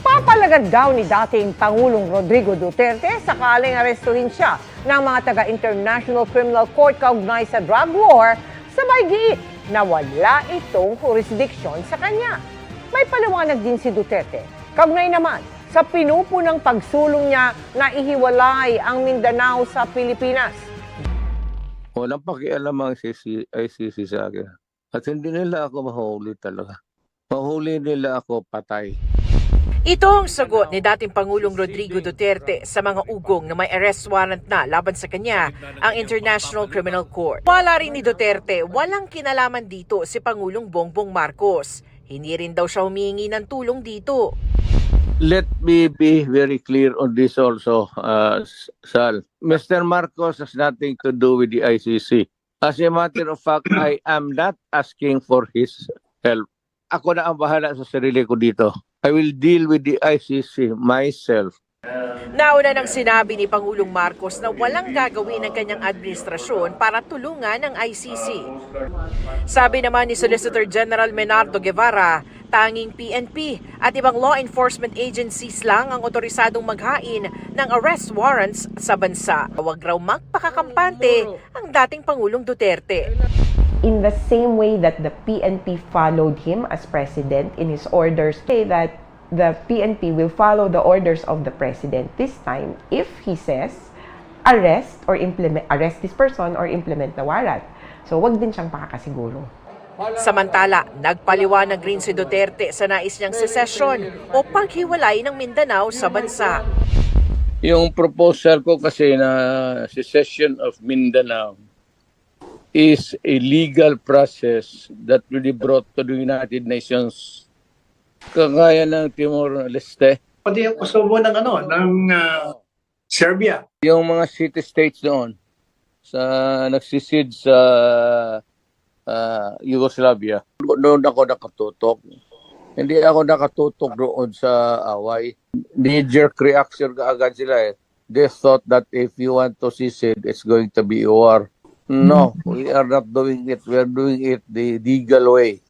Papalagad daw ni dating Pangulong Rodrigo Duterte sakaling arestuhin siya ng mga taga-International Criminal Court kaugnay sa drug war sa Maygiit na wala itong jurisdiction sa kanya. May paliwanag din si Duterte. Kaugnay naman sa pinupunang pagsulong niya na ihiwalay ang Mindanao sa Pilipinas. Walang pakialam ang ICC, sa akin. At hindi nila ako mahuli talaga. Mahuli nila ako patay. Ito ang sagot ni dating Pangulong Rodrigo Duterte sa mga ugong na may arrest warrant na laban sa kanya ang International Criminal Court. Wala rin ni Duterte, walang kinalaman dito si Pangulong Bongbong Marcos. Hindi rin daw siya humingi ng tulong dito. Let me be very clear on this also, uh, Sal. Mr. Marcos has nothing to do with the ICC. As a matter of fact, I am not asking for his help. Ako na ang bahala sa sarili ko dito. I will deal with the ICC myself. Nauna nang sinabi ni Pangulong Marcos na walang gagawin ng kanyang administrasyon para tulungan ang ICC. Sabi naman ni Solicitor General Menardo Guevara, tanging PNP at ibang law enforcement agencies lang ang otorisadong maghain ng arrest warrants sa bansa. Huwag raw magpakakampante ang dating Pangulong Duterte. in the same way that the PNP followed him as president in his orders, say that the PNP will follow the orders of the president this time if he says arrest or implement arrest this person or implement the warrant. So wag din siyang pakakasiguro. Samantala, nagpaliwanag rin si Duterte sa nais niyang secession o paghiwalay ng Mindanao sa bansa. Yung proposal ko kasi na secession of Mindanao is a legal process that will be brought to the United Nations. Kagaya ng Timor-Leste, pati yung Kosovo ng ano, ng ah, Serbia. yung mga city-states doon sa nagsisid sa ah, Yugoslavia, doon ako nakatutok. Hindi ako nakatutok doon sa away. Knee-jerk reaction kaagad sila eh. They thought that if you want to secede, it's going to be war. No, we are not doing it. We are doing it the legal way.